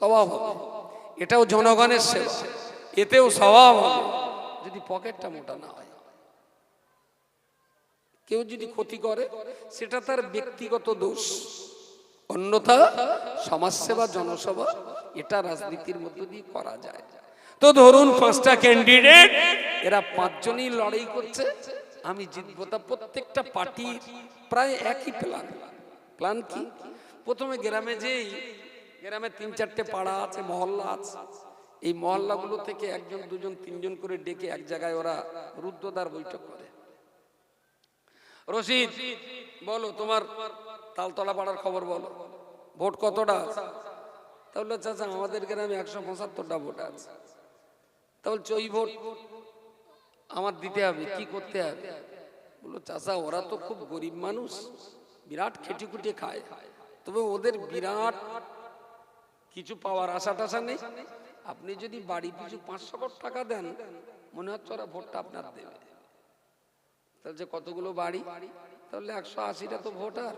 স্বভাব হবে। এটাও জনগণের সেবা। এতেও স্বভাব হবে। যদি পকেটটা মোটা না হয়। কেউ যদি ক্ষতি করে, সেটা তার ব্যক্তিগত দোষ। অন্যথা সমাজসেবা জনসভা এটা রাজনীতির মধ্য দিয়ে করা যায়। তো ধরুন পাঁচটা ক্যান্ডিডেট এরা পাঁচজনই লড়াই করছে। আমি জিতবো তা প্রত্যেকটা পার্টির প্রায় একই প্ল্যান প্ল্যান কি? প্রথমে গ্রামে যেই গ্রামে তিন চারটে পাড়া আছে, মহল্লা আছে। এই মহল্লাগুলো থেকে একজন, দুজন, তিনজন করে ডেকে এক জায়গায় ওরা রুদ্রদার বৈঠক করে। রশিদ, বলো তোমার তালতলা পাড়ার খবর বলো। ভোট কতটা আছে? তাহলে চাচা, আমাদের গ্রামে একশো পঁচাত্তরটা ভোট আছে। তাহলে ওই ভোট আমার দিতে হবে, কি করতে হবে? বলল চাচা, ওরা তো খুব গরিব মানুষ, বিরাট খেটে খুটে খায়। তবে ওদের বিরাট কিছু পাওয়ার আশা টাশা নেই। আপনি যদি বাড়ি পিছু পাঁচশো কোটি টাকা দেন, মনে হচ্ছে ওরা ভোটটা আপনার দেবে। তাহলে যে কতগুলো বাড়ি? তাহলে একশো আশিটা তো ভোটার।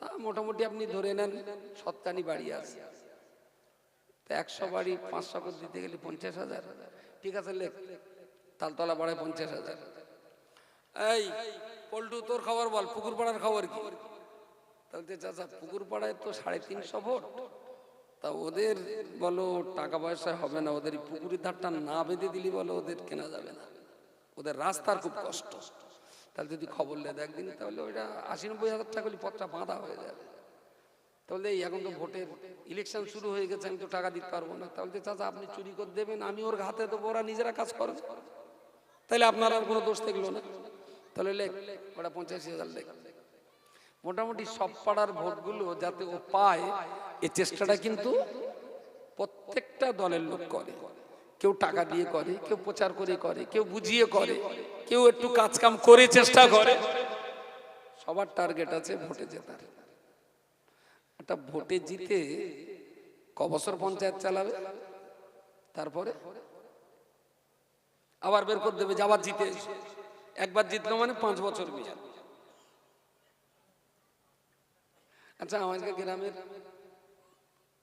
তা মোটামুটি আপনি ধরে নেন সত্তানি বাড়ি আছে। তা একশো বাড়ি পাঁচশো করে দিতে গেলে পঞ্চাশ হাজার। ঠিক আছে, লেখ। তালতলা বাড়ায় পঞ্চাশ হাজার। এই, পল্টু, তোর খবর বল পুকুর পাড়ার খবর কি? তাহলে চাচা পুকুর পাড়ায় তো সাড়ে তিনশো ভোট। তা ওদের বলো, টাকা পয়সা হবে না, ওদের পুকুরের ধারটা না বেঁধে দিলি বলো, ওদের কেনা যাবে না। ওদের রাস্তার খুব কষ্ট। তাহলে যদি খবর লে একদিন, তাহলে ওইটা আশি নব্বই হাজার টাকা হলে পথটা বাঁধা হয়ে যাবে। তাহলে এই এখন তো ভোটের ইলেকশন শুরু হয়ে গেছে, আমি তো টাকা দিতে পারব না। তাহলে চাচা, আপনি চুরি করে দেবেন, আমি ওর হাতে দেবো, ওরা নিজেরা কাজ করবে তাহলে আপনার আর কোনো দোষ থাকল না। তাহলে লেখ ওটা পঞ্চাশি হাজার লেখ। মোটামুটি সব পাড়ার ভোটগুলো যাতে ও পায়, এ চেষ্টাটা কিন্তু প্রত্যেকটা দলের লোক করে। কেউ টাকা দিয়ে করে, কেউ প্রচার করে করে, কেউ বুঝিয়ে করে, কেউ একটু কাজ কাম করে চেষ্টা করে। সবার টার্গেট আছে ভোটে জেতার। একটা ভোটে জিতে ক বছর পঞ্চায়েত চালাবে? তারপরে? আবার বের করে দেবে যে আবার জিতে একবার জিতলো মানে পাঁচ বছর মেয়াদ। আচ্ছা আমাদের গ্রামের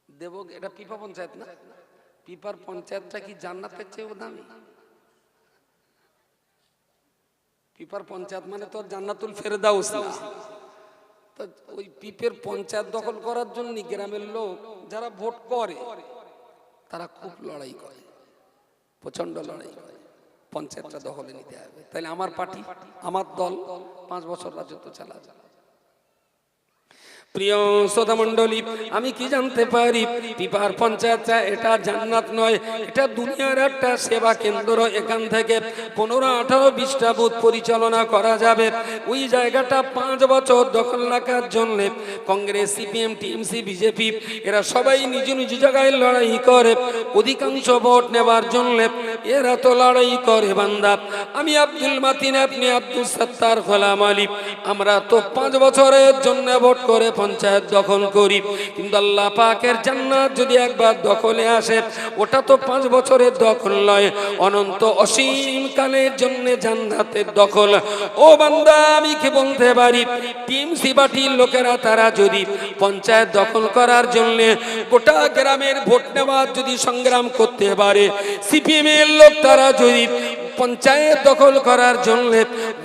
দেব এটা পিপা পঞ্চায়েত না? পিপার পঞ্চায়েতটা কি জান্নাতের চেয়েও দামি? পিপার পঞ্চায়েত মানে তোর জান্নাতুল ফেরদাউস না। তা ওই পিপের পঞ্চায়েত দখল করার জন্য গ্রামের লোক যারা ভোট করে, তারা খুব লড়াই করে প্রচণ্ড লড়াই করে। পঞ্চায়েতটা দখলে নিতে হবে। তাহলে আমার পার্টি, আমার দল পাঁচ বছর রাজত্ব চালাবে। প্রিয় শ্রোতা মণ্ডলী আমি কি জানতে পারি? পিপার পঞ্চায়েত এটা জান্নাত নয়, এটা দুনিয়ার একটা সেবা কেন্দ্র। এখান থেকে পনেরো, আঠারো, বিশটা বুথ পরিচালনা করা যাবে। ওই জায়গাটা পাঁচ বছর দখল রাখার জন্য কংগ্রেস, সিপিএম, টিএমসি, বিজেপি, এরা সবাই নিজ নিজ জায়গায় লড়াই করে। অধিকাংশ ভোট নেবার জন্য এরা তো লড়াই করে, বান্দা। আমি আব্দুল মাতিন, আপনি আব্দুল সত্তার গোলাম আলী। আমরা তো পাঁচ বছরের জন্য ভোট করে পঞ্চায়েত দখল করি, কিন্তু আল্লাহ পাকের জান্নাত যদি একবার দখলে আসে, ওটা তো পাঁচ বছরের দখল নয়, অনন্ত অসীম কালের জন্য জান্নাতের দখল। ও বান্দা, আমি কি বলতে পারি? টিম সিবাটির লোকেরা তারা যদি পঞ্চায়েত দখল করার জন্য গোটা গ্রামের ভোট নেওয়ার যদি সংগ্রাম করতে পারে সিপিএম এর লোক তারা যদি পঞ্চায়েত দখল করার জন্য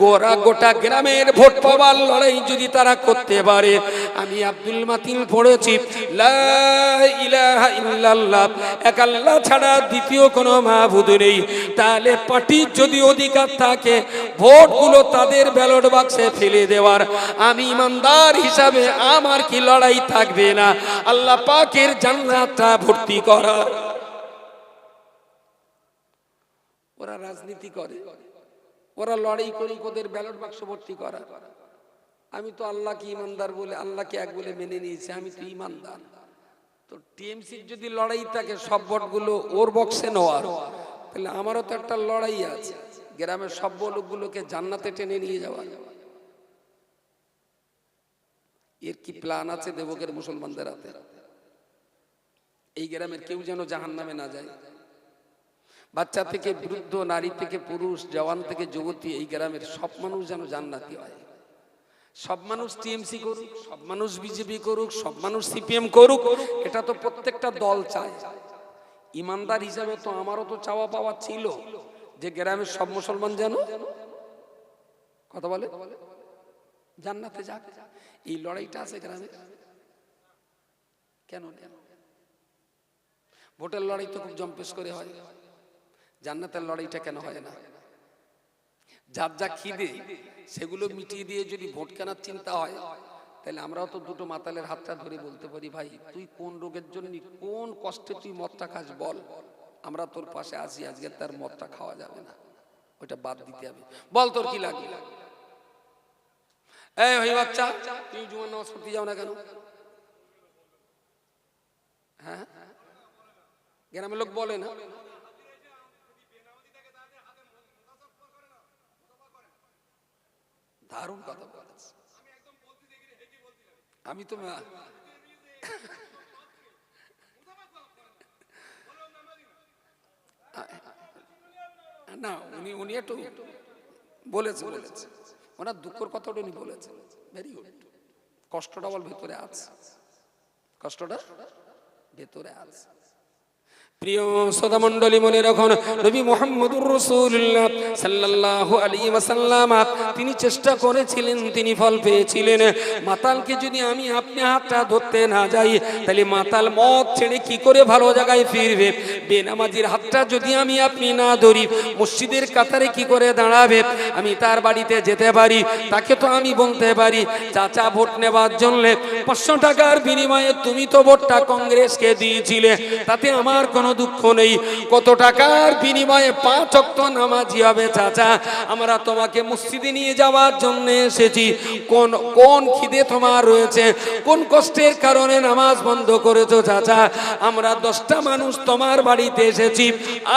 গোরা গোটা গ্রামের ভোট পাওয়ার লড়াই যদি তারা করতে পারে, আমি আব্দুল মাতিল পড়েছি এক আল্লাহ ছাড়া দ্বিতীয় কোনো মাহবুদ নেই। তাহলে পার্টির যদি অধিকার থাকে, ভোটগুলো তাদের ব্যালট বাক্সে ফেলে দেওয়ার। আমি ইমানদার হিসাবে আমার কি লড়াই থাকবে না? আল্লাহ পাকের জান্নাতটা ভর্তি করার ওরা রাজনীতি করে। ওরা লড়াই করে, ওদের ব্যালট বাক্স ভর্তি করা। আমি তো আল্লাহকে ইমানদার বলে, আল্লাহকে এক বলে মেনে নিয়েছি, আমি তো ইমানদার। তো টিএমসির যদি লড়াই থাকে, সব ভোটগুলো ওর বক্সে নেওয়ার। তাহলে আমারও তো একটা লড়াই আছে, গ্রামের সব লোকগুলোকে জান্নাতে টেনে নিয়ে যাওয়া এর কি প্ল্যান আছে দেবকের মুসলমানদের হাতে? এই গ্রামের কেউ যেন জাহান নামে না যায়। বাচ্চা থেকে বৃদ্ধ, নারী থেকে পুরুষ, জওয়ান থেকে যুবতী, এই গ্রামের সব মানুষ যেন জান্নাতি হয়। সব মানুষ টিএমসি করুক, সব মানুষ বিজেপি করুক, সব মানুষ সিপিএম করুক, এটা তো প্রত্যেকটা দল চায়। ইমানদার হিসাবে তো আমারও তো চাওয়া পাওয়া ছিল যে গ্রামের সব মুসলমান যেন কথা বলে, জান্নাতে যাক। এই লড়াইটা আছে গ্রামে কেন? ভোটের লড়াই তো খুব জম্পেশ করে হয়। জান্নাতের লড়াইটা কেন হয় না? যার যা খিদে, সেগুলো মিটিয়ে দিয়ে যদি ভোট কেনার চিন্তা হয়, তাহলে আমরাও তো দুটো মাতালের হাতটা ধরে বলতে পারি, ভাই, তুই কোন রোগের জন্য, কোন কষ্টে তুই মদটা খাস বল? আমরা তোর পাশে আসি আজকে তার মদটা খাওয়া যাবে না। ওইটা বাদ দিতে হবে। বল তোর কি লাগে? এই ভাই বাচ্চা, তুমি জুমার নামাজ পড়তে যাও না কেন? হ্যাঁ? গ্রামের লোক বলে না দারুণ কথা বলেছে আমি তো না, উনি উনি একটু বলেছে বলেছে। ওনার দুঃখের কথাটা উনি বলেছে। ভেরি গুড কষ্টটা বল ভেতরে আছে। কষ্টটা ভেতরে আছে। প্রিয় মোহাম্মদুর রসুল্লাহ তিনি চেষ্টা করেছিলেন, তিনি ফল পেয়েছিলেন। মাতালকে যদি আমি আপনি হাতটা ধরতে না যাই, তাহলে মাতাল মদ ছেড়ে কি করে ভালো জায়গায় ফিরবে? বেনামাজির হাতটা যদি আমি আপনি না ধরি, মসজিদের কাতারে কি করে দাঁড়াবে? আমি তার বাড়িতে যেতে পারি, তাকে তো আমি বলতে পারি, চাচা ভোট নেবার জন্য পাঁচশো টাকার বিনিময়ে তুমি তো ভোটটা কংগ্রেসকে দিয়েছিলে, তাতে আমার কোনো দুঃখ নেই। কত টাকার বিনিময়ে পাঁচ অক্ত নামাজি হবে চাচা? আমরা তোমাকে মসজিদে নিয়ে যাওয়ার জন্য এসেছি। কোন কোন খিদে তোমার রয়েছে? কোন কষ্টের কারণে নামাজ বন্ধ করেছ চাচা? আমরা দশটা মানুষ তোমার বাড়িতে এসেছি,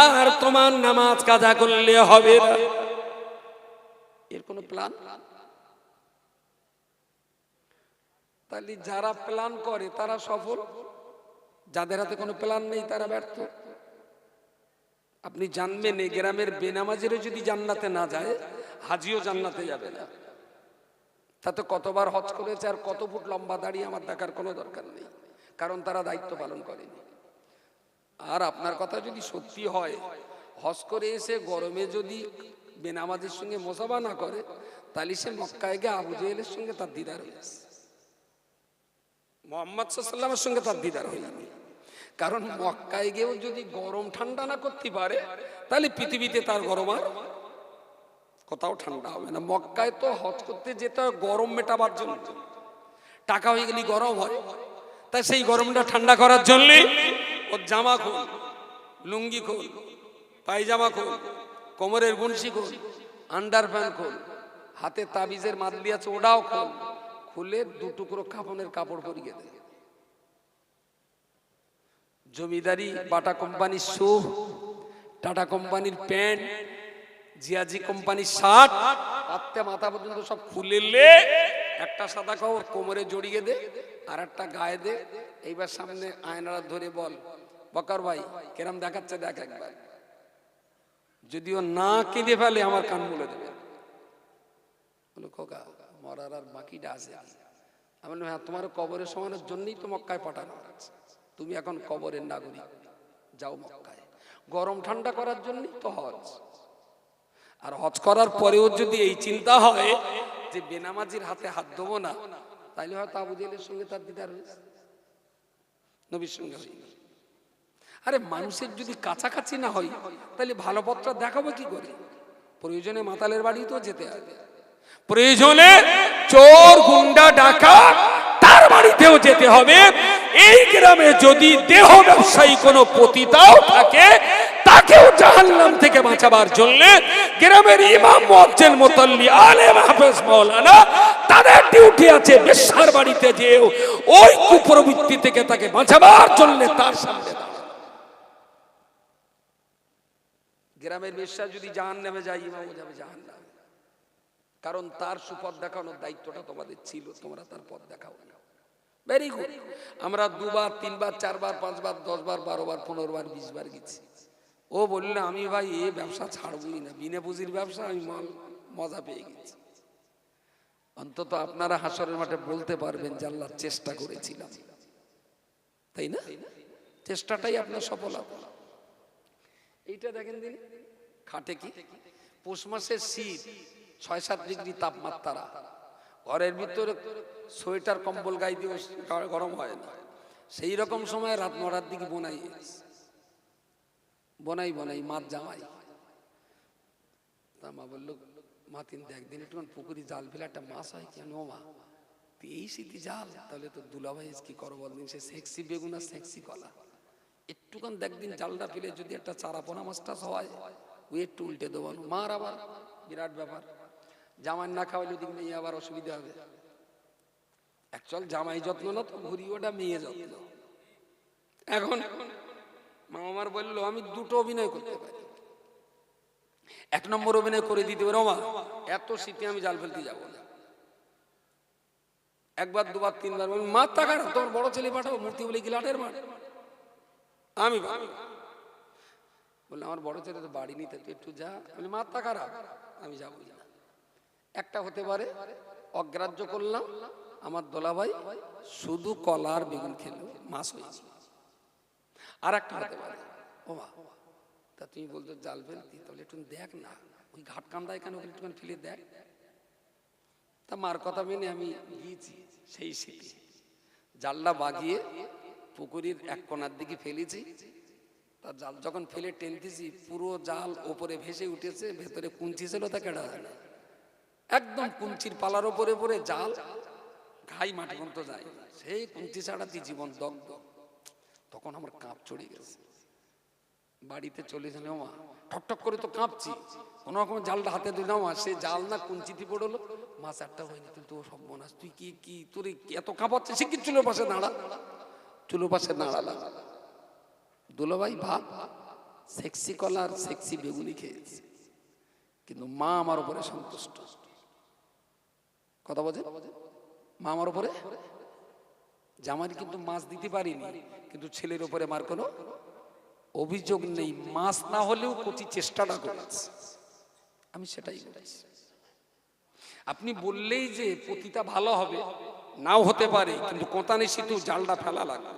আর তোমার নামাজ কাজা করলে হবে এর কোনো প্ল্যান তাহলে যারা প্ল্যান করে, তারা সফল? যাদের হাতে কোনো প্ল্যান নেই, তারা ব্যর্থ। আপনি জানবেন, এই গ্রামের বেনামাজেরও যদি জান্নাতে না যায়, হাজিও জান্নাতে যাবে না। তাতে কতবার হজ করেছে আর কত ফুট লম্বা দাঁড়িয়ে আমার দেখার কোনো দরকার নেই, কারণ তারা দায়িত্ব পালন করেনি। আর আপনার কথা যদি সত্যি হয়, হজ করে এসে গরমে যদি বেনামাজের সঙ্গে মোসাবা না করে, তাহলে সে মক্কায় গিয়ে আবু জেহেলের সঙ্গে তার দিদার হয়েছে মোহাম্মদ সাল্লামের সঙ্গে তার দিদার হয়নি কারণ মক্কায় গিয়েও যদি গরম ঠান্ডা না করতে পারে, তাহলে পৃথিবীতে তার গরম আর কোথাও ঠান্ডা হবে না। মক্কায় তো হজ করতে যেতে হয়, গরম মেটাবার জন্য। টাকা হয়ে গেলে গরম হয়। তাই সেই গরমটা ঠান্ডা করার জন্য ওর জামা খোল, লুঙ্গি খোল, পায়জামা খোল, কোমরের বংশী খোল, আন্ডার প্যান্ট খোল, হাতে তাবিজের মাদলি আছে, ওটাও খোল, খুলে দু টুকরো কাপনের কাপড় পরিয়ে দেয় জমিদারি বাটা কোম্পানির শু টাটা কোম্পানির প্যান্ট, জিয়াজি কোম্পানির শার্ট হাতে মাথা পর্যন্ত সব খুলেলে একটা সাদা কাপড় কোমরে জড়িয়ে দে আর একটা গায়ে দে, এইবার সামনে আয়নারা ধরে বল বকার ভাই, কেরাম দেখাচ্ছে, দেখ একবার। যদিও না কেঁদে ফেলে, আমার কান বলে দেবে। বলো, খোকা, মরার আর বাকিটা আছে। আমি হ্যাঁ তোমার কবরের সমানের জন্যই তো মক্কায় পাঠানো তুমি এখন কবরের নাগরিক। যাও মক্কায়। গরম ঠান্ডা করার জন্যই তো হজ। আর হজ করার পরেও যদি এই চিন্তা হয় যে বেনামাজির হাতে হাত দেবো না, তাইলে হয়তো আবু জেলের সঙ্গে তার দিদার হয়েছে, নবীর সঙ্গে হয়নি আরে মানুষের যদি কাছাকাছি না হয়, তাহলে ভালো পথটা দেখাবো কি করে? প্রয়োজনে মাতালের বাড়িতেও যেতে হবে। প্রয়োজনে চোর, গুন্ডা ডাকা তার বাড়িতেও যেতে হবে। এই গ্রামে যদি দেহ ব্যবসায়ী কোনো পতিতাও থাকে, তাকেও জাহান্নাম থেকে বাঁচাবার জন্য গ্রামের ইমাম মুয়াজ্জিন মুতাল্লি, আলেম, হাফেজ, মাওলানা, তাদের ডিউটি আছে বেশ্যার বাড়িতে যেও ওই কুপ্রবৃত্তি থেকে তাকে বাঁচাবার জন্য তার সামনে দাঁড়াও। গ্রামের বেশ্যা যদি জাহান নামে যায়, ইমামও যাবে জাহান নামে কারণ তার সুপথ দেখানোর দায়িত্বটা তোমাদের ছিল, তোমরা তার পথ দেখাও না। ভেরি গুড আমরা দুবার, তিনবার, চারবার, পাঁচবার, দশবার, বারোবার পনেরো বার বিশ বার গেছি। ও বললে, আমি ভাই, এ ব্যবসা ছাড়বই না। বিনে পুঁজির ব্যবসা আমি মজা পেয়ে গেছি। অন্তত আপনারা হাসরের মাঠে বলতে পারবেন আল্লাহ চেষ্টা করেছিলাম। তাই না? চেষ্টাটাই আপনার সফলতা। এইটা দেখেন দিন খাটে কি? পৌষ মাসের শীত, ছয় সাত ডিগ্রি তাপমাত্রা। ঘরের ভিতরে সোয়েটার, কম্বল গাই দিয়ে গরম হয় না। সেই রকম সময় রাত নটার দিকে বোনাই বনাই বনাই মাত জামাই। তা মা বলল, মা, তিন একদিন একটু পুকুরি জাল ফেলে একটা মাছ হয় কেন মা? এই শীতি জাল, তাহলে তো দুলাভাই কি করো বলদিন সে সেক্সি বেগুন আর সেক্সি কলা। একটুখান দেখদিন জালটা ফেলে যদি একটা চারা পোনা মাছটা হয়, ওই একটু উল্টে দেবো। মার আবার, বিরাট ব্যাপার। জামাই না খাওয়াইলে ওদিক মেয়ে আবার অসুবিধা হবে। অ্যাকচুয়াল জামাই যত্ন না তো, ঘুরি ওটা মেয়ে যত্ন। এখন মা আমার বলল, আমি দুটো অভিনয় করতে পারি। এক নম্বর অভিনয় করে দিতে পারো মা। এত শীতে আমি জাল ফেলতে যাব না। একবার, দুবার, তিনবার মা, টাকা তোমার বড় ছেলে পাঠাবো, মূর্তি বলে গিলাটের মাঠ আমি। বললাম, আমার বড় ছেলে তো বাড়ি নিতে একটু যা। বলি মা টাকা রাখ আমি যাব একটা হতে পারে, অগ্রাহ্য করলাম, আমার দোলাভাই শুধু কলার বেগুন খেলো, মাছ হয়েছে। আর একটা হতে পারে, ও তা তুমি বলতো জাল ফেলতি, তাহলে একটু দেখ না, ওই ঘাট কান্দায় কেন একটুখানি ফেলে দেখ। তা মার কথা মেনে আমি গিয়েছি, সেই সেই জালটা বাগিয়ে পুকুরির এক কোনার দিকে ফেলেছি। তার জাল যখন ফেলে টেনতেছি, পুরো জাল ওপরে ভেসে উঠেছে, ভেতরে কুঞ্চি ছিল তা কেডা একদম কুঞ্চির পালার ওপরে পরে জাল ঘাই মাটি পর্যন্ত যায়। সেই কুঞ্চি ছাড়াতে জীবন দগ্ধ। তখন আমার কাঁপ চড়ে গেছে। বাড়িতে চলে যাবে মা ঠকঠক করে তো কাঁপছি। কোনো রকম জালটা হাতে দিল মা সে জাল না কুঞ্চিতে পড়ল। মাছ একটা হয়নি, কিন্তু ও সব মনাস তুই কি কি, তোর এত কাঁপাচ্ছে সে কি চুলোর পাশে দাঁড়া। চুলোর পাশে দাঁড়ালা দুলোভাই ভাব সেক্সি কলার সেক্সি বেগুনি খেয়েছে। কিন্তু মা আমার উপরে সন্তুষ্ট। কথা বলছে মা আমার উপরে? জামাই কিন্তু মাছ দিতে পারিনি, কিন্তু ছেলের উপরে মার কোনো অভিযোগ নেই। মাছ না হলেও কচি চেষ্টাটা করেছে। আমি সেটাই করেছি আপনি বললেই যে পতিটা ভালো হবে নাও হতে পারে, কিন্তু কোতানে সিধু জালটা ফেলা লাগবে।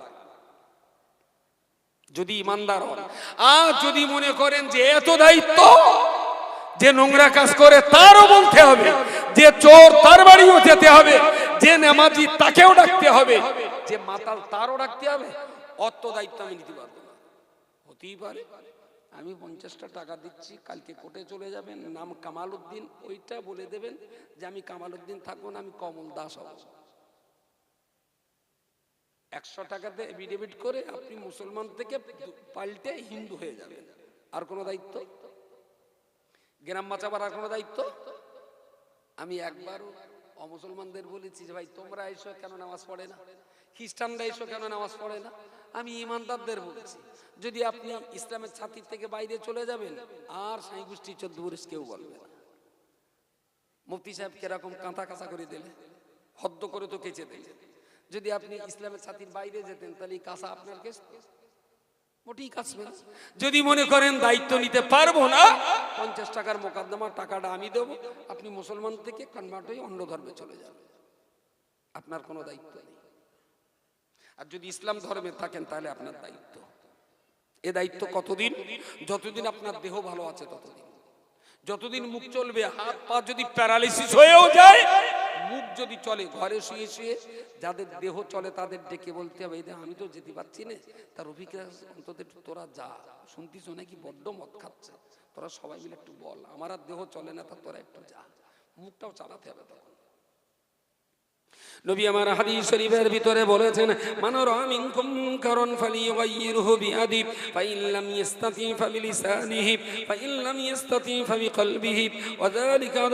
যদি ইমানদার হন। আর যদি মনে করেন যে এত দায়িত্ব, যে নোংরা কাজ করে তারও বলতে হবে, যে চোর তার বাড়িও যেতে হবে, যে নেমাজি তাকেও ডাকতে হবে, যে মাতাল তারও ডাকতে হবে, অত দায়িত্ব আমি নিতে পারব না। হতেই পারে। আমি পঞ্চাশটা টাকা দিচ্ছি, কালকে কোর্টে চলে যাবেন, নাম কামাল উদ্দিন, ওইটা বলে দেবেন যে আমি কামাল উদ্দিন থাকব না, আমি কমল দাস হব। একশো টাকাতে এফিডেভিট করে আপনি মুসলমান থেকে পাল্টে হিন্দু হয়ে যাবেন। আর কোনো দায়িত্ব? গ্রাম বাঁচাবার আর কোনো দায়িত্ব? আমি একবারও অমুসলমানদের বলেছি যে, ভাই, তোমরা এসো কেন নামাজ পড়ে না? খ্রিস্টানরা এসো কেন নামাজ পড়ে না? আমি ইমানদারদের বলছি, যদি আপনি ইসলামের ছাতির থেকে বাইরে চলে যাবেন, আর সাই গোষ্ঠী চোদ্দ কেউ বলবে না। মুফতি সাহেব কীরকম কাঁথা কাঁচা করে দিলে হদ্দ করে তো কেচে দিলে যদি আপনি ইসলামের ছাতির বাইরে যেতেন, তাহলে এই কাঁচা আপনার কেস। যদি মনে করেন দায়িত্ব নিতে পারব না, পঞ্চাশ টাকার মোকদ্দমা, টাকাটা আমি দেবো, আপনি মুসলমান থেকে কনভার্ট হয়ে অন্য ধর্মে চলে যাবেন আপনার কোনো দায়িত্ব নেই। আর যদি ইসলাম ধর্মে থাকেন, তাহলে আপনার দায়িত্ব। এ দায়িত্ব কতদিন? যতদিন আপনার দেহ ভালো আছে ততদিন। যতদিন মুখ চলবে, হাত পা যদি প্যারালিসিস হয়েও যায় মুখ যদি চলে, ঘরে শুয়ে শুয়ে যাদের দেহ চলে তাদের ডেকে বলতে হবে এদের আমি তো যেতে পারছি না। তার অভিজ্ঞতা অন্তত তোরা যা। শুনতিস নাকি বড্ড মদ খাচ্ছে। তোরা সবাই মিলে একটু বল, আমার আর দেহ চলে না, তা তোরা একটু যা। মুখটাও চালাতে হবে তখন। নবী আমার হাদিস শরীফের ভিতরে বলেছেন, মানরা ফাইন লাম ইস্তাতি ইস্তাতি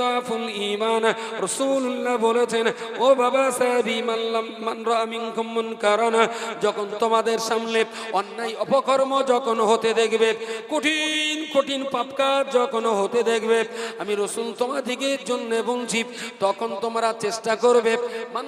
দাফুল ঈমান। রাসূলুল্লাহ বলেছেন, ও বাবা সাহাবী, মান লাম, মান রা মিনকুম মুনকারান, যখন তোমাদের সামনে অন্যায় অপকর্ম যখন হতে দেখবে, কঠিন কঠিন পাপ কাজ যখন হতে দেখবে, আমি রসুল তোমাদিকে জন্য বলছি, তখন তোমরা চেষ্টা করবে, মান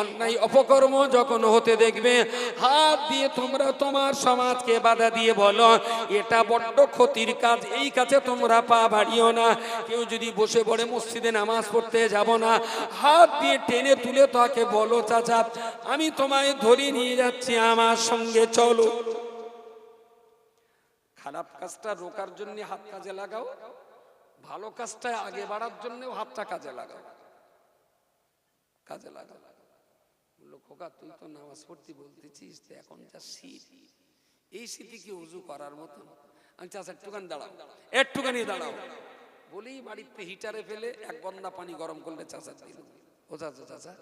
অন্যায় অপকর্ম যখন হতে দেখবে, হাত দিয়ে তোমরা তোমার সমাজকে বাধা দিয়ে বলো, এটা বড্ড ক্ষতির কাজ, এই কাজে তোমরা পা বাড়িও না। কেউ যদি বসে পড়ে মসজিদে নামাজ পড়তে যাব না, হাত দিয়ে টেনে তুলে তাকে বলো, চাচা, আমি তোমায় ধরে নিয়ে যাচ্ছি, আমার সঙ্গে চলো। খারাপ কাজটা রোকার জন্য হাত কাজে লাগাও। ভালো কাজটা আগে বাড়ার জন্য হাতটা কাজে লাগাও। কাজে লাগাও। বলল, খোকা, তুই তো নামাজ পড়তে বলতেছিস, তো এখন যা শীত, এই শীতে কি উজু করার মতো আমি চাষা একটুখানি দাঁড়াও একটুখানি দাঁড়াও। বলেই বাড়িতে হিটারে ফেলে এক বন্যা পানি গরম করলে চাষা দিল। ও চাচা চাচা,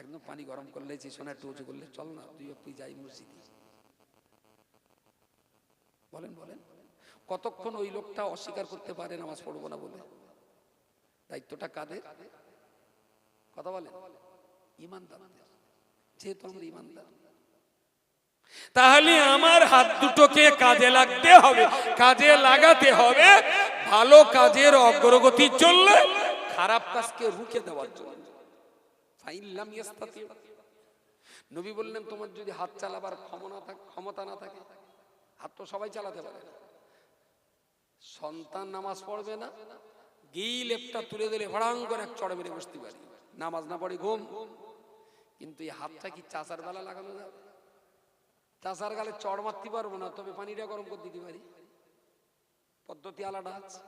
একদম পানি গরম করলে সোনা একটু উঁচু করলে চল না তুই তুই যাই মসজিদে। বলেন বলেন। কতক্ষণ ওই লোকটা অস্বীকার করতে পারে নামাজ পড়ব না বলে? দায়িত্বটা কাদের? কথা বলে? ইমানদারদের। যেহেতু আমরা ইমানদার। তাহলে আমার হাত দুটোকে কাজে লাগতে হবে, কাজে লাগাতে হবে, ভালো কাজের অগ্রগতি চললে খারাপ কাজকে রুখে দেওয়ার জন্য। নবী বললেন, তোমার যদি হাত চালাবার ক্ষমতা ক্ষমতা না থাকে, হাত তো সবাই চালাতে পারে না। সন্তান নামাজ পড়বে না গিয়ে লেপটা তুলে দিলে ভড়াং করে এক চড় মেরে বসতে পারি। নামাজ না পড়ে ঘুম। কিন্তু এই হাতটা কি চাষার বেলা লাগানো যাবে চাষার গালে চড় মারতে পারব না, তবে পানিটা গরম করে দিতে পারি। পদ্ধতি আলাদা আছে।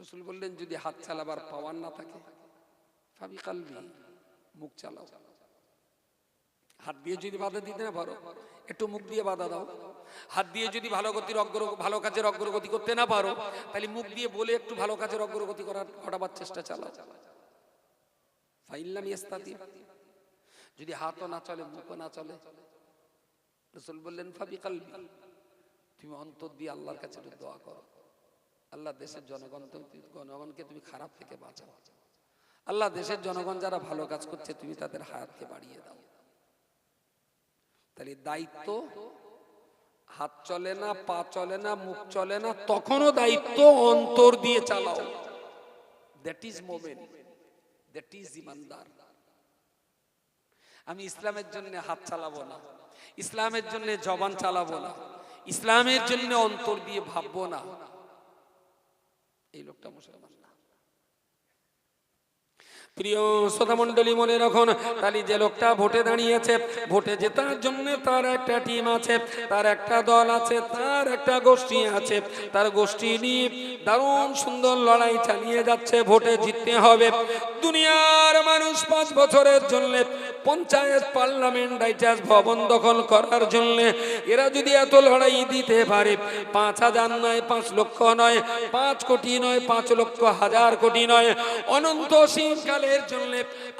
রসুল বললেন, যদি হাত চালাবার পাওয়ার না থাকে, ফাবি কালবি, মুখ চালাও। হাত দিয়ে যদি বাধা দিতে না পারো, একটু মুখ দিয়ে বাধা দাও। হাত দিয়ে যদি ভালো গতির অগ্র ভালো কাজের অগ্রগতি করতে না পারো, তাহলে মুখ দিয়ে বলে একটু ভালো কাজের অগ্রগতি করার ঘটাবার চেষ্টা চালাও। ফাইল্লাম ইস্তাতি যদি হাতও না চলে, মুখও না চলে, রসুল বললেন, ফাবি কালবি। তুমি অন্তর দিয়ে আল্লাহর কাছে একটু দোয়া করো। আল্লাহ দেশের জনগণ জনগণকে তুমি খারাপ থেকে বাঁচাও। আল্লাহ দেশের জনগণ যারা ভালো কাজ করছে, তুমি তাদের হায়াতকে বাড়িয়ে দাও। তাহলে দায়িত্ব, হাত চলে না, পা চলে না, মুখ চলে না, তখনও দায়িত্ব অন্তর দিয়ে চালাও। That is moment that is ইমানদার। আমি ইসলামের জন্য হাত চালাবো না। ইসলামের জন্য জবান চালাবো না। ইসলামের জন্য অন্তর দিয়ে ভাববো না। এই লোকটা মুসলমান না। প্রিয় মনে রাখুন, তাহলে যে লোকটা ভোটে দাঁড়িয়েছে, ভোটে জেতার জন্য তার একটা টিম আছে, তার একটা দল আছে, তার একটা গোষ্ঠী আছে, তার গোষ্ঠী নিয়ে দারুণ সুন্দর লড়াই চালিয়ে যাচ্ছে, ভোটে জিততে হবে। দুনিয়ার মানুষ পাঁচ বছরের জন্য পঞ্চায়েত পার্লামেন্ট রাইটার্স ভবন দখল করার জন্য এরা যদি এত লড়াই দিতে পারে, পাঁচ হাজার নয়, পাঁচ লক্ষ নয়, পাঁচ কোটি নয়, পাঁচ লক্ষ হাজার কোটি নয়, অনন্ত শীতকালের জন্য,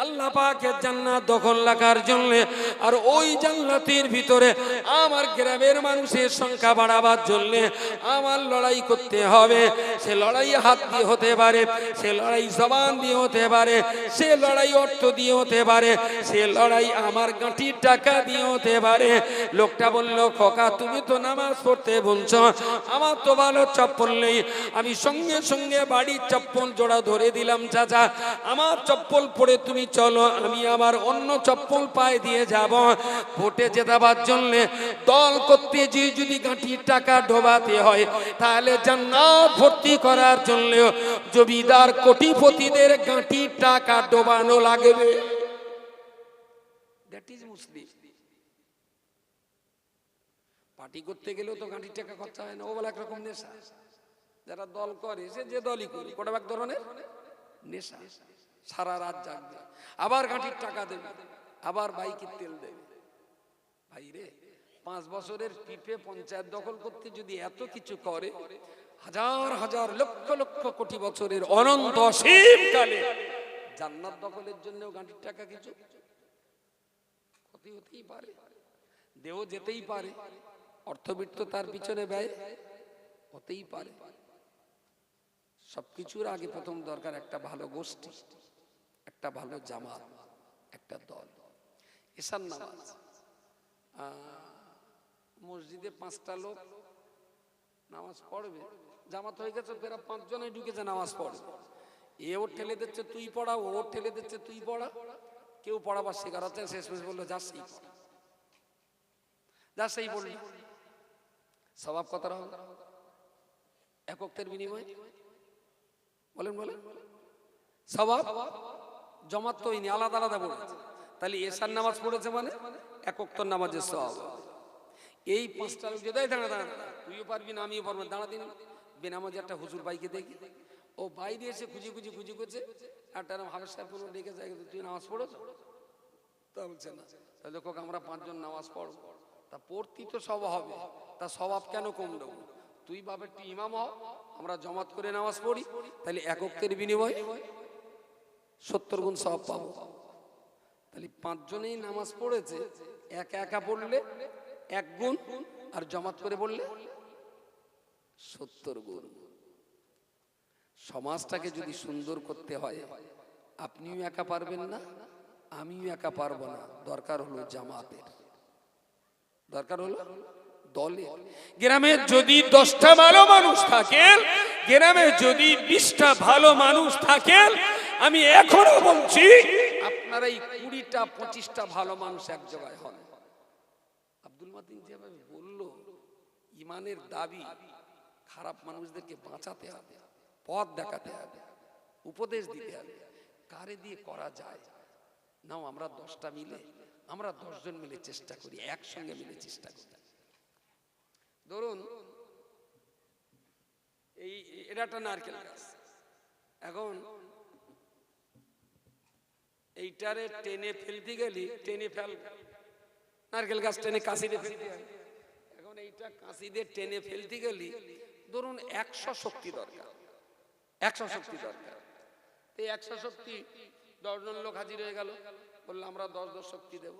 আল্লাহ পাকের জান্নাত দখল রাখার জন্য, আর ওই জান্নাতের ভিতরে আমার গ্রামের মানুষের সংখ্যা বাড়াবার জন্য আমার লড়াই করতে হবে। সে লড়াই হাত দিয়ে হতে পারে, সে লড়াই জবান দিয়ে হতে পারে, সে লড়াই অর্থ দিয়ে হতে পারে, সে লড়াই আমার গাঁটির টাকা দিয়ে হতে পারে। লোকটা বলল, খোকা, তুমি তো নামাজ পড়তে বলছ, আমার তো ভালো চপ্পল নেই। আমি সঙ্গে সঙ্গে বাড়ির চপ্পল জোড়া ধরে দিলাম, চাচা। আমার চপ্পল পরে তুমি চলো, আমি আমার অন্য চপ্পল পায়ে দিয়ে যাব। ভোটে জেতাবার জন্য দল করতে যে যদি গাঁটির টাকা ডোবাতে হয়, তাহলে জান্নাত ভর্তি করার জন্য জমিদার কোটিপতিদের গাঁটির টাকা ডোবানো লাগবে। দ্যাট ইজ করতে গেলেও তো গাঁটির টাকা খরচা হয় না যারা দল করে, সে যে দলই করে কোটা ধরনের নেশা। সারা রাত জাগবে। আবার গাঁটির টাকা দেবে, আবার বাইকের তেল দেবে। ভাই রে, পাঁচ বছরের পিপে পঞ্চায়েত দখল করতে যদি এত কিছু করে, হাজার হাজার লক্ষ লক্ষ কোটি বছরের অনন্ত অসীমকালে জান্নাত দখলের জন্য গাঁটির টাকা কিছু ক্ষতি হতেই পারে, দেহ যেতেই পারে, অর্থবিত্ত তার পিছনে ব্যয় হতেই পারে। সবকিছুর আগে প্রথম দরকার একটা ভালো গোষ্ঠী। একটা ভালো জামাত, একটা দল। এসার নামাজ মসজিদে পাঁচটা লোক নামাজ পড়বে। জামাত হয়ে গেছে, ফেরা পাঁচজনে ঢুকেছে, নামাজ পড়ে। এ ওর ঠেলে দিচ্ছে, তুই পড়া, ও ওর ঠেলে দিচ্ছে, তুই পড়া। কেউ পড়াবার শেখার হচ্ছে শেষ মেশ বলল, যা সেই যা সেই বললি স্বভাব কত রকম? এককের বিনিময়ে? বলেন বলেন। স্বভাব? জমাত তো হয়নি আলাদা আলাদা পড়েছে। তাহলে এসার নামাজ পড়েছে মানে? একক্তর নামাজের স্বভাব এই পাঁচটা লোক যদি দাঁড়া দাঁড়া তুইও পারবি না, আমিও পারব দাঁড়া দিন বেনামাজি একটা হুজুর বাইকে দেখি। ও বাইরে এসে খুঁজে খুঁজে খুঁজে খুঁজে একটা হাবের সাহেব কোনো ডেকে যায় তুই নামাজ পড়ো। তা বলছে, না। তাহলে দেখো, আমরা পাঁচজন নামাজ পড়ব। তা পড়তি তো সব হবে। তা স্বভাব কেন কম দেবো তুই বাপের টি ইমাম হ, আমরা জমাত করে নামাজ পড়ি। তাহলে এককের বিনিময়ে সত্তর গুণ সব পাবো। তাহলে পাঁচজনেই নামাজ পড়েছে, একা একা পড়লে এক গুণ, আর জমাত করে বললে সত্তর গুণ। সমাজটাকে যদি সুন্দর করতে হয়, আপনিও একা পারবেন না, আমিও একা পারব না। দরকার হলো জামাতের। দরকার হলো দলে গ্রামে যদি দশটা ভালো মানুষ থাকেন, গ্রামে যদি বিশটা ভালো মানুষ থাকেন আমি এখনও বলছি, আপনার এই কুড়িটা, পঁচিশটা ভালো মানুষ এক জায়গায় হন। আব্দুল মাতিন যেভাবে বলল, ইমানের দাবি খারাপ মানুষদেরকে বাঁচাতে হবে, পথ দেখাতে হবে, উপদেশ দিতে হবে, কারে দিয়ে করা যায়? নাও, আমরা দশটা মিলে, আমরা দশজন মিলে চেষ্টা করি, একসঙ্গে মিলে চেষ্টা করি। ধরুন, এই এটা একটা নারকেল গাছ। এখন এইটারে টেনে ফেলতে গেলি, টেনে ফেল। নারকেল গাছ টেনে দিয়ে ফেলতে হয়। এখন এইটা কাশি দিয়ে টেনে ফেলতে গেলি, ধরুন একশো শক্তি দরকার। একশো শক্তি দরকার। এই একশো শক্তি দশজন লোক হাজির হয়ে গেল। বলল, আমরা দশ দশ শক্তি দেব।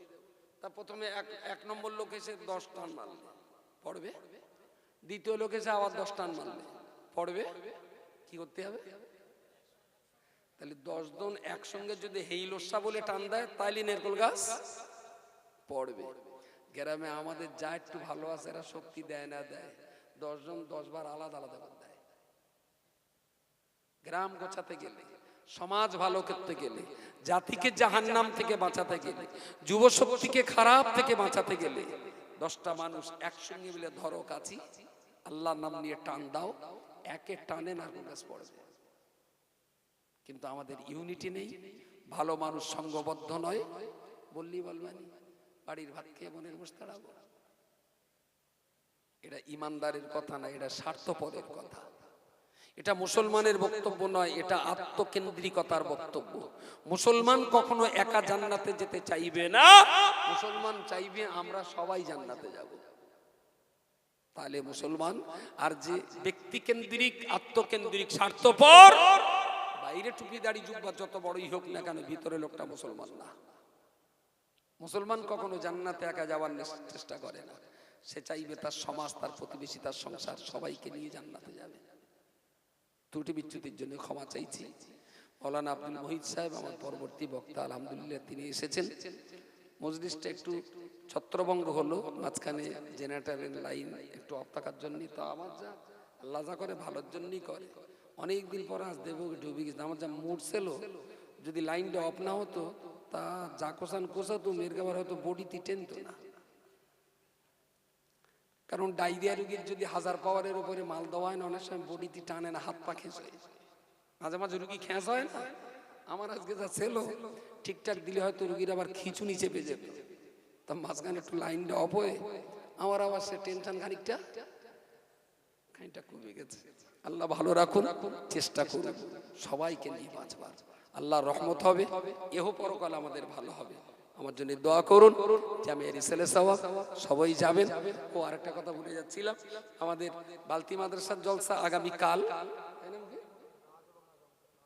তা প্রথমে এক এক নম্বর লোক এসে দশ টান মারলে। পড়বে? দ্বিতীয় লোক এসে আবার দশ টান মারলে। পড়বে? কি করতে হবে? তাহলে দশজন একসঙ্গে যদি হেইলসা বলে টান দেয় তাইলে নেরকল গাছ পড়বে। গ্রামে আমাদের যা একটু ভালো আছে, এরা শক্তি দেয় না, দেয়। দশজন দশ বার আলাদা আলাদা করে দেয়। গ্রাম গোছাতে গেলে, সমাজ ভালো করতে গেলে, জাতিকে জাহান্নাম থেকে বাঁচাতে গেলে যুব শক্তিকে খারাপ থেকে বাঁচাতে গেলে, দশটা মানুষ একসঙ্গে মিলে ধরো কাছি, আল্লাহর নাম নিয়ে টান দাও, একে টানে নারকল গাছ পড়বে। কিন্তু আমাদের ইউনিটি নেই, ভালো মানুষ সঙ্গবদ্ধ নয়, বললি বলবানি, বাড়ির ভাত খেয়ে মনের বসে দাঁড়াবো। এটা ইমানদারের কথা না, এটা স্বার্থপরের কথা। এটা মুসলমানের বক্তব্য নয়, এটা আত্মকেন্দ্রিকতার বক্তব্য। মুসলমান কখনো একা জান্নাতে যেতে চাইবে না। মুসলমান চাইবে আমরা সবাই জান্নাতে যাব। তাহলে মুসলমান আর যে ব্যক্তিকেন্দ্রিক, আত্মকেন্দ্রিক, স্বার্থপর বাইরে টুপি দাড়ি জুব্বা যত বড়ই হোক না কেন, ভিতরে লোকটা মুসলমান না। মুসলমান কখনো জান্নাতে একা যাওয়ার চেষ্টা করে না। সে চাইবে তার সমাজ, তার প্রতিবেশী, তার সংসার, সবাইকে নিয়ে জান্নাতে যাবে। ত্রুটি বিচ্যুতির জন্য ক্ষমা চাইছি। মৌলানা আব্দুল মহিদ সাহেব, আমার পরবর্তী বক্তা, আলহামদুলিল্লাহ তিনি এসেছেন। মজলিসটা একটু ছত্রভঙ্গ হলো, মাঝখানে জেনারেটারের লাইন একটু অফ থাকার জন্যই, তো আমার যা আল্লাহ যা করে ভালোর জন্যই করে। অনেক দিন পর আজ দেবো ডুবে গেছে। আমার যা মুড ছিল, যদি লাইনটা অফ না হতো, তা যা কোসান কোসাতো মেয়ের গাবার হয়তো বডিতে টেনতো না। কারণ ডায়রিয়া রোগীর যদি হাজার পাওয়ারের উপরে মাল দেওয়া হয় না, অনেক সময় বডিতে টানে না, হাত পা খেঁচ। হয় মাঝে মাঝে রুগী খেঁচ হয় না। আমার আজকে যা ছিল, ঠিকঠাক দিলে হয়তো রুগীর আবার খিচুনি চেপে যাবে তা মাঝখানে একটু লাইনটা অফ হয়ে, আমার আবার সে টেনশন খানিকটা খানিকটা কমে গেছে। আল্লাহ ভালো রাখুন, চেষ্টা করুন, সবাইকে নিয়ে বাঁচবার। আল্লাহ রহমত হবে, এহ পরকাল আমাদের ভালো হবে। আমার জন্য দোয়া করুন যে আমি এর ছেলে সবাব সবাই যাবেন। ও আরেকটা কথা বলে যাচ্ছিলাম, আমাদের বালতি মাদ্রাসার জলসা আগামী কাল।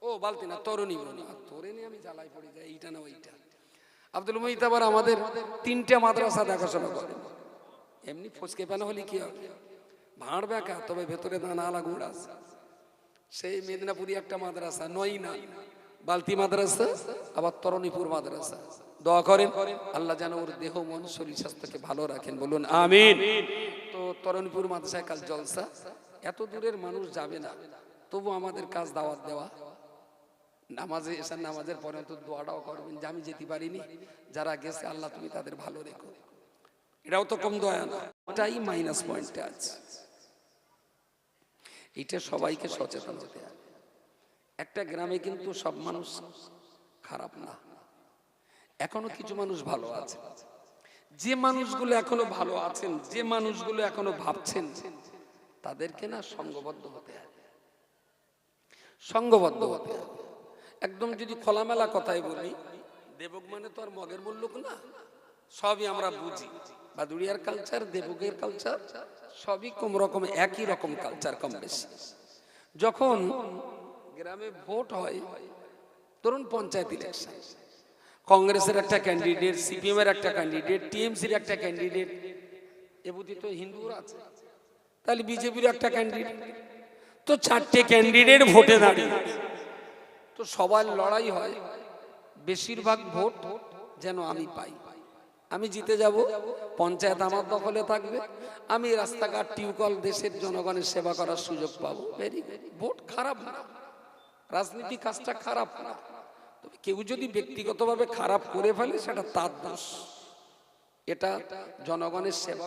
ও বালতি না, তরুণী তরুণী আমি জ্বালাই পড়ে যাই, এইটা না ওইটা। আব্দুল মহিত আবার আমাদের তিনটা মাদ্রাসা দেখাশোনা করেন এমনি ফসকে পানা হলে কি হবে? ভাঁড় বেঁকা তবে ভেতরে দানা আলা গুড় আছে। সেই মেদিনীপুরি একটা মাদ্রাসা নয় না বালতি মাদ্রাসা, আবার তরণীপুর মাদ্রাসা। দোয়া করেন, আল্লাহ যেন ওর দেহ, মন, শরীর স্বাস্থ্যকে ভালো রাখেন, বলুন আমিন। তো তরণীপুর মাদ্রাসায় কাল জলসা। এত দূরের মানুষ যাবে না। তবু আমাদের কাজ দাওয়াত দেওয়া। নামাজে এসার নামাজের পরে তো দোয়াটাও করবেন যে আমি যেতে পারিনি। যারা গেছে, আল্লাহ তুমি তাদের ভালো রেখো। এটাও তো কম দয়া না। ওটাই মাইনাস পয়েন্টে আছে। এটা সবাইকে সচেতন হতে হবে। একটা গ্রামে কিন্তু সব মানুষ খারাপ না। এখনও কিছু মানুষ ভালো আছে। যে মানুষগুলো এখনও ভালো আছেন, যে মানুষগুলো এখনও ভাবছেন, তাদেরকে না সঙ্গবদ্ধ হতে হবে। সঙ্গবদ্ধ হতে হবে। একদম যদি খোলামেলা কথাই বলি, দেবক মানে তো আর মগের মুল্লুক না। সবই আমরা বুঝি। বাদুড়িয়ার কালচার দেবকের কালচার সবই কম রকম, একই রকম কালচার কম বেশি। যখন গ্রামে ভোট হয়, ধরুন পঞ্চায়েত ইলেকশন কংগ্রেসের একটা ক্যান্ডিডেট সিপিএম এর একটা ক্যান্ডিডেট টিএমসির একটা ক্যান্ডিডেট এ বুদ্ধি তো হিন্দুর আছে, তাহলে বিজেপির একটা ক্যান্ডিডেট তো চারটে ক্যান্ডিডেট ভোটে দাঁড়িয়ে। তো সবার লড়াই হয়, বেশিরভাগ ভোট যেন আমি পাই। আমি জিতে যাব, পঞ্চায়েত আমার দখলে থাকবে, আমি রাস্তাঘাট টিউকল দেশের জনগণের সেবা করার সুযোগ পাবো। ভেরি ভোট খারাপ না। রাজনীতি কাজটা খারাপ না। তবে কেউ যদি ব্যক্তিগতভাবে খারাপ করে ফেলে, সেটা তার দোষ। এটা জনগণের সেবা